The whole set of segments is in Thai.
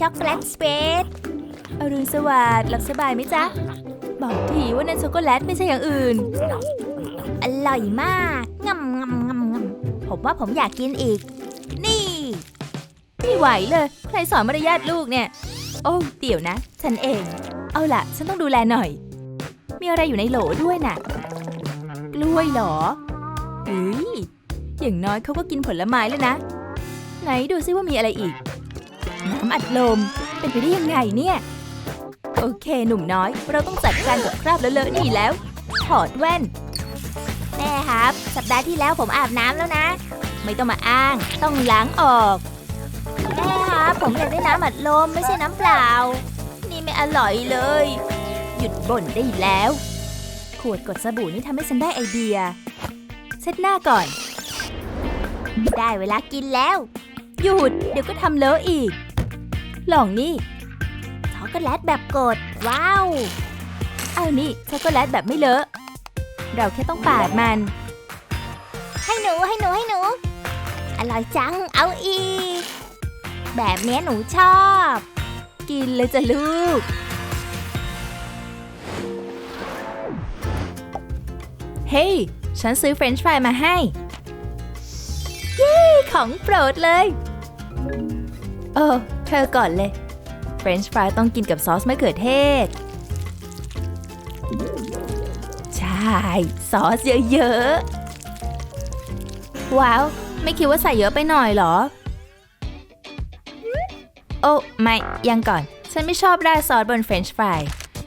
ช็อกโกแลตสเปซอรุณสวัสดิ์หลับสบายไหมจ๊ะ บอกทีว่านั่นช็อกโกแลตไม่ใช่อย่างอื่น อร่อยมากงำงำงำงำผมว่าผมอยากกินอีก นี่ ไม่ไหวเลย ใครสอนมารยาทลูกเนี่ย โอ้เดี๋ยวนะ ฉันเอง เอาล่ะ ฉันต้องดูแลหน่อย มีอะไรอยู่ในโหลด้วยน่ะ กล้วยหรอเฮ้ยอย่างน้อยเขาก็กินผลไม้แล้วนะ ไหนดูซิว่ามีอะไรอีก น้ำอัดลม เป็นไปได้ยังไงเนี่ย โอเคหนุ่มน้อย เราต้องจัดการกับคราบเลอะๆนี่แล้ว ถอดแว่น แม่ครับ สัปดาห์ที่แล้วผมอาบน้ำแล้วนะ ไม่ต้องมาอ้าง ต้องล้างออก แม่ครับ ผมอยากได้น้ำอัดลมไม่ใช่น้ำเปล่า นี่ไม่อร่อยเลย หยุดบ่นได้แล้ว ขวดกดสบู่นี่ทำให้ฉันได้ไอเดีย เช็ดหน้าก่อน ได้เวลากินแล้ว หยุดเดี๋ยวก็ทำเลอะอีก ลองนี่ ช็อกโกแลตแบบกด ว้าว เอานี่ ช็อกโกแลตแบบไม่เลอะ เราแค่ต้องปาดมัน ให้หนูให้หนูให้หนู อร่อยจัง เอาอีก แบบนี้หนูชอบ กินเลยจ้ะลูก เฮ้ยฉันซื้อเฟรนช์ฟรายมาให้เย้ของโปรดเลย เออ เธอก่อนเลยเฟรนช์ฟรายต้องกินกับซอสมะเขือเทศ ใช่ ซอสเยอะๆ ว้าว ไม่คิดว่าใส่เยอะไปหน่อยเหรอ โอ้ ไม่ ยังก่อน ฉันไม่ชอบราดซอสบนเฟรนช์ฟราย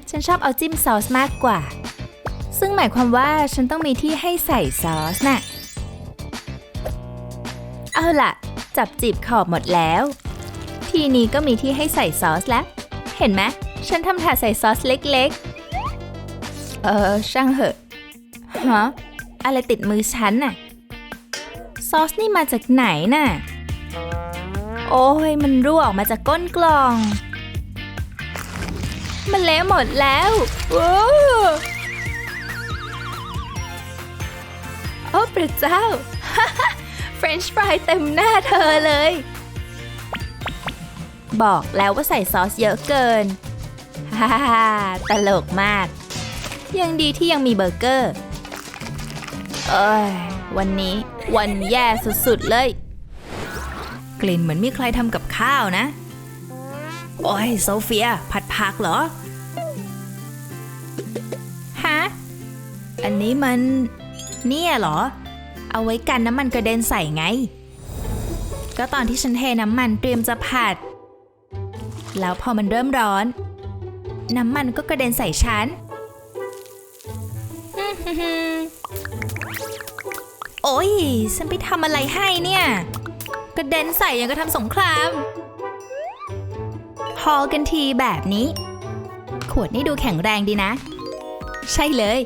ฉันชอบเอาจิ้มซอสมากกว่า ซึ่งหมายความว่าฉันต้องมีที่ให้ใส่ซอสน่ะ เอาล่ะ จับจีบขอบหมดแล้ว ทีนี้ก็มีที่ให้ใส่ซอสแล้ว เห็นไหม ฉันทำถาดใส่ซอสเล็กๆ เออ ช่างเหอะ ฮะ อะไรติดมือฉันน่ะ ซอสนี่มาจากไหนน่ะ โอ้ย มันรั่วออกมาจากก้นกล่อง มันเละหมดแล้วโอ้โอ้พระเจ้า เฟรนช์ฟรายเต็มหน้าเธอเลย บอกแล้วว่าใส่ซอสเยอะเกิน ฮ่าฮ่าตลกมาก ยังดีที่ยังมีเบอร์เกอร์ เอ้ย วันนี้วันแย่สุดๆเลย กลิ่นเหมือนมีใครทำกับข้าวนะ โอ้ยโซเฟีย ผัดผักเหรอ ฮะ อันนี้มัน เนี่ยเหรอ เอาไว้กันน้ำมันกระเด็นใส่ไงก็ตอนที่ฉันเทน้ำมันเตรียมจะผัด แล้วพอมันเริ่มร้อน น้ำมันก็กระเด็นใส่ฉัน โอ้ย ฉันไปทำอะไรให้เนี่ย กระเด็นใส่ยังกระทำสงครามพอลกันทีแบบนี้ ขวดนี่ดูแข็งแรงดีนะ ใช่เลย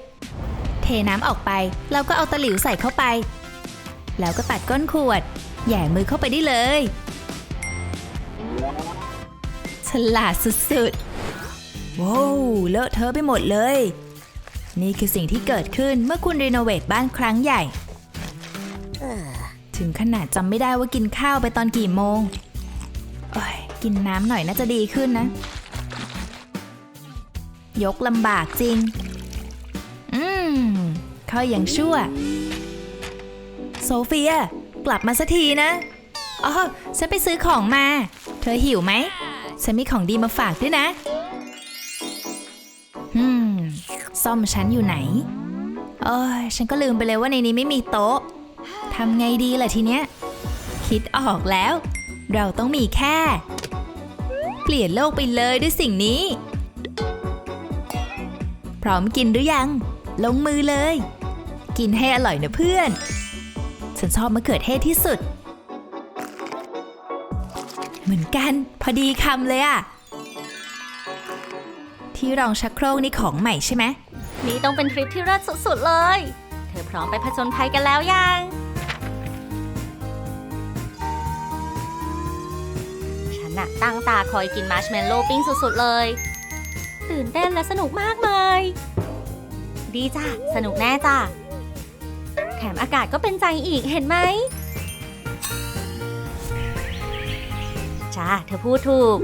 เทน้ำออกไป แล้วก็เอาตะหลิวใส่เข้าไป แล้วก็ตัดก้นขวด แหย่มือเข้าไปได้เลย ฉลาดสุดๆ ว้าวเลอะเทอะไปหมดเลย นี่คือสิ่งที่เกิดขึ้นเมื่อคุณรีโนเวทบ้านครั้งใหญ่ ถึงขนาดจำไม่ได้ว่ากินข้าวไปตอนกี่โมงโอ้ยกินน้ำหน่อยน่าจะดีขึ้นนะ ยกลำบากจริง อืมข้อยังชั่ว โซเฟีย กลับมาสักทีนะ อ๋อ ฉันไปซื้อของมา เธอหิวไหม ฉันมีของดีมาฝากด้วยนะอืมซ่อมฉันอยู่ไหนโอ้ยฉันก็ลืมไปเลยว่าในนี้ไม่มีโต๊ะทำไงดีล่ะทีเนี้ย คิดออกแล้ว เราต้องมีแค่ เปลี่ยนโลกไปเลยด้วยสิ่งนี้ พร้อมกินหรือยัง ลงมือเลย กินให้อร่อยนะเพื่อน ฉันชอบมะเขือเทศที่สุด เหมือนกัน พอดีคำเลยอะที่รองชักโครกนี่ของใหม่ใช่ไหมนี่ต้องเป็นทริปที่เลิศสุดๆเลย เธอพร้อมไปผจญภัยกันแล้วยัง ฉันน่ะตั้งตาคอยกินมาร์ชเมลโล่ปิ้งสุดๆเลย ตื่นเต้นและสนุกมากมาย ดีจ้ะ สนุกแน่จ้ะ แถมอากาศก็เป็นใจอีกเห็นไหม จ้าเธอพูดถูก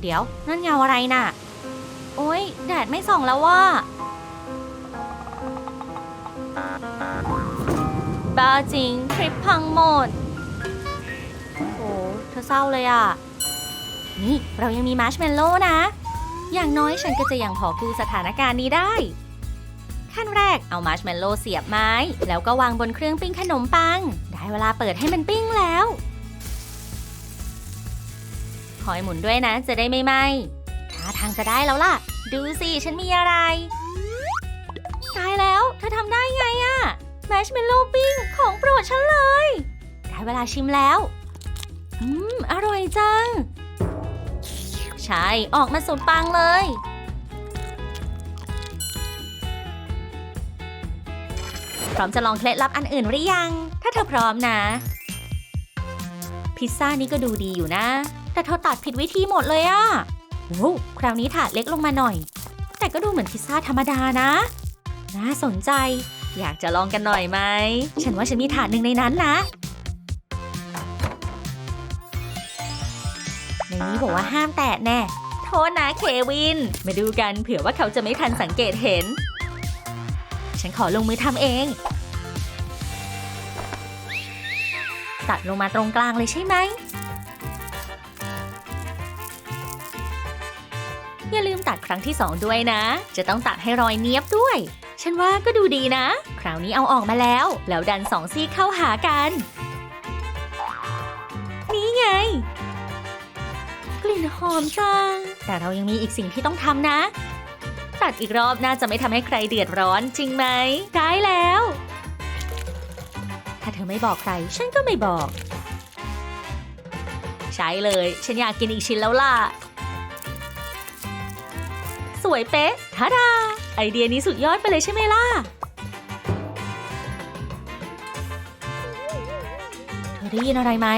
เดี๋ยวนั่นเงาอะไรน่ะ โอ๊ย แดดไม่ส่องแล้วว่าบ้าจริงทริปพังหมด โอ้เธอเศร้าเลยอะ นี่เรายังมีมาร์ชเมลโล่นะ อย่างน้อยฉันก็จะยังพอกู้สถานการณ์นี้ได้ ขั้นแรกเอามาร์ชเมลโล่เสียบไม้ แล้วก็วางบนเครื่องปิ้งขนมปัง ได้เวลาเปิดให้มันปิ้งแล้ว คอยหมุนด้วยนะจะได้ไม่ไหม้ท่าทางจะได้แล้วล่ะ ดูสิฉันมีอะไรตายแล้ว เธอทำได้ไงอะมชเมลโล่ปิ้งของโปรดฉันเลย ได้เวลาชิมแล้ว อืม อร่อยจัง ใช่ ออกมาสุดปังเลย พร้อมจะลองเคล็ดลับอันอื่นหรือยัง ถ้าเธอพร้อมนะ พิซซ่านี่ก็ดูดีอยู่นะ แต่เธอตัดผิดวิธีหมดเลยอะโอ้คราวนี้ถาดเล็กลงมาหน่อย แต่ก็ดูเหมือนพิซซ่าธรรมดานะ น่าสนใจ อยากจะลองกันหน่อยไหม ฉันว่าฉันมีถาดหนึ่งในนั้นนะในนี้บอกว่าห้ามแตะแน่ โทษนะเควิน มาดูกันเผื่อว่าเขาจะไม่ทันสังเกตเห็น ฉันขอลงมือทำเอง ตัดลงมาตรงกลางเลยใช่ไหม อย่าลืมตัดครั้งที่สองด้วยนะ จะต้องตัดให้รอยเนียบด้วย ฉันว่าก็ดูดีนะ คราวนี้เอาออกมาแล้ว แล้วดันสองซี่เข้าหากัน นี่ไง กลิ่นหอมจัง แต่เรายังมีอีกสิ่งที่ต้องทำนะ ตัดอีกรอบน่าจะไม่ทำให้ใครเดือดร้อนจริงไหมได้แล้ว ถ้าเธอไม่บอกใคร ฉันก็ไม่บอก ใช่เลย ฉันอยากกินอีกชิ้นแล้วล่ะ สวยเป๊ะทาดา ไอเดียนี้สุดยอดไปเลยใช่ไหมล่ะ เธอได้ยินอะไรไหม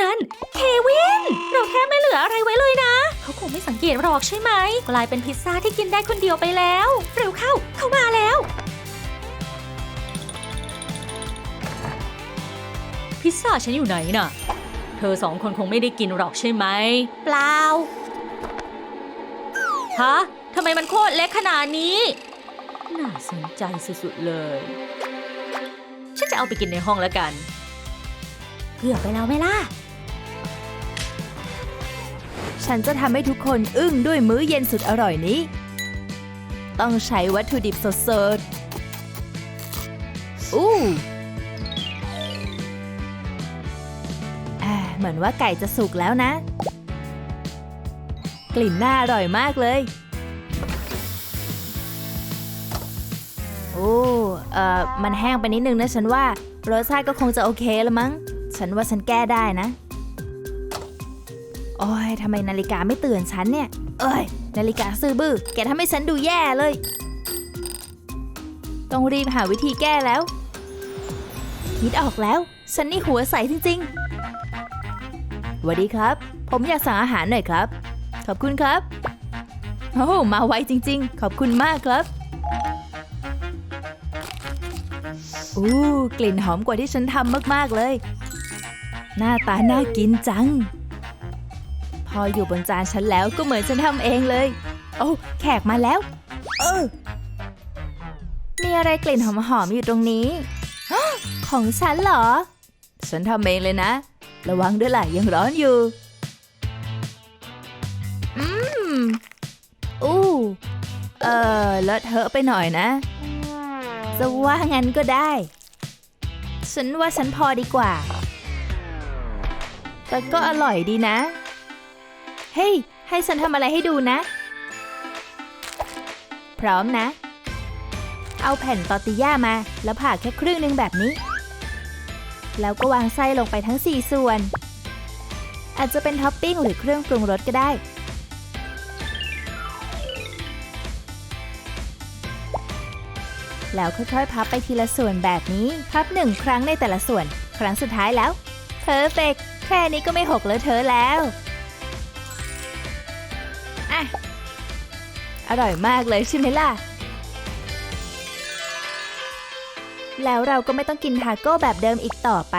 นั่น เควิน เราแทบไม่เหลืออะไรไว้เลยนะ เขาคงไม่สังเกตหรอกใช่ไหม กลายเป็นพิซซ่าที่กินได้คนเดียวไปแล้ว เร็วเข้า เข้ามาแล้ว พิซซ่าฉันอยู่ไหนน่ะ เธอสองคนคงไม่ได้กินหรอกใช่ไหม เปล่า ฮะทำไมมันโคตรเล็กขนาดนี้ น่าสนใจสุดๆเลย ฉันจะเอาไปกินในห้องแล้วกัน เกือบไปแล้วไหมล่ะ ฉันจะทำให้ทุกคนอึ้งด้วยมื้อเย็นสุดอร่อยนี้ ต้องใช้วัตถุดิบสดๆ อู้อ่าเหมือนว่าไก่จะสุกแล้วนะ กลิ่นน่าอร่อยมากเลย โอ้ เอ่อ มันแห้งไปนิดนึงนะฉันว่ารสชาติก็คงจะโอเคล้วมั้ง ฉันว่าฉันแก้ได้นะ โอ้ยทำไมนาฬิกาไม่เตือนฉันเนี่ย เอ้ย นาฬิกาซื่อบื้อ แกทำให้ฉันดูแย่เลย ต้องรีบหาวิธีแก้แล้ว คิดออกแล้ว ฉันนี่หัวใสจริงๆสวัสดีครับ ผมอยากสั่งอาหารหน่อยครับ ขอบคุณครับ โอ้มาไวจริง ๆ ขอบคุณมากครับอู้กลิ่นหอมกว่าที่ฉันทำมาก ๆ เลย หน้าตาน่ากินจัง พออยู่บนจานฉันแล้วก็เหมือนฉันทำเองเลย โอ้แขกมาแล้ว เออ มีอะไรกลิ่นหอม ๆ อยู่ตรงนี้ ของฉันเหรอ ฉันทำเองเลยนะ ระวังด้วยล่ะยังร้อนอยู่ มอู้เออเลอะเทอะไปหน่อยนะ จะว่างั้นก็ได้ ฉันว่าฉันพอดีกว่า แต่ก็อร่อยดีนะ เฮ้ย ให้ฉันทำอะไรให้ดูนะ พร้อมนะ เอาแผ่นตอร์ติย่ามา แล้วผ่าแค่ครึ่งหนึงแบบนี้ แล้วก็วางไส้ลงไปทั้ง 4 ส่วน อาจจะเป็นท็อปปิ้งหรือเครื่องปรุงรสก็ได้ แล้วค่อยๆ พับไปทีละส่วนแบบนี้ พับหนึ่งครั้งในแต่ละส่วน ครั้งสุดท้ายแล้วเพอร์เฟกแค่นี้ก็ไม่หกแล้วเธอแล้วอะอร่อยมากเลยใช่ไหมล่ะ แล้วเราก็ไม่ต้องกินทาโก้แบบเดิมอีกต่อไป